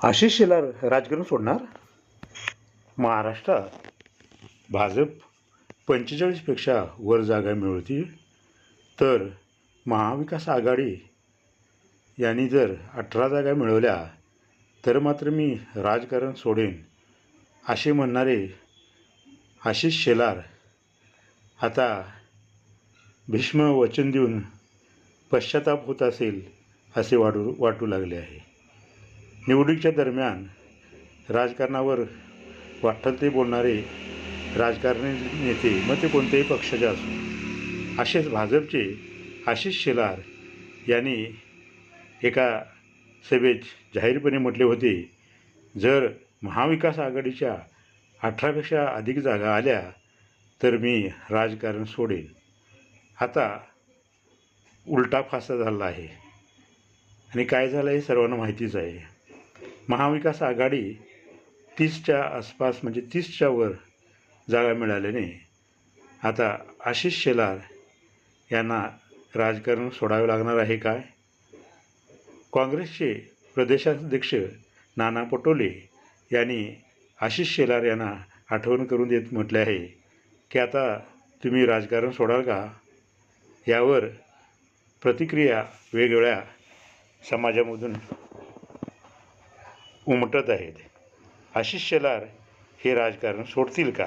आशिष शेलार राजकारण सोडणार? महाराष्ट्रात भाजप पंचेचाळीसपेक्षा वर जागा मिळवतील तर महाविकास आघाडी यांनी जर अठरा जागा मिळवल्या तर मात्र मी राजकारण सोडेन असे म्हणणारे आशिष शेलार आता भीष्म वचन देऊन पश्चाताप होत असेल असे वाटू वाटू लागले आहे. निवडणुकीच्या दरम्यान राजकारणावर वाटेल ते बोलणारे राजकारणी नेते मग ते कोणत्याही पक्षाचे असो. असेच भाजपचे आशिष शेलार यांनी एका सभेत जाहीरपणे म्हटले होते जर महाविकास आघाडीच्या अठरापेक्षा अधिक जागा आल्या तर मी राजकारण सोडेन. आता उलटा फासा झाला आहे. आणि काय झालं हे सर्वांना माहितीच आहे. महाविकास आघाडी तीसच्या आसपास म्हणजे तीसच्या वर जागा मिळाल्याने आता आशिष शेलार यांना राजकारण सोडावे लागणार आहे काय? काँग्रेसचे प्रदेशाध्यक्ष नाना पटोले यांनी आशिष शेलार यांना आठवण करून देत म्हटले आहे की आता तुम्ही राजकारण सोडाल का? यावर प्रतिक्रिया वेगवेगळ्या समाजामधून उमटत आहेत आशिष शेलार हे राजकारण सोडतील का?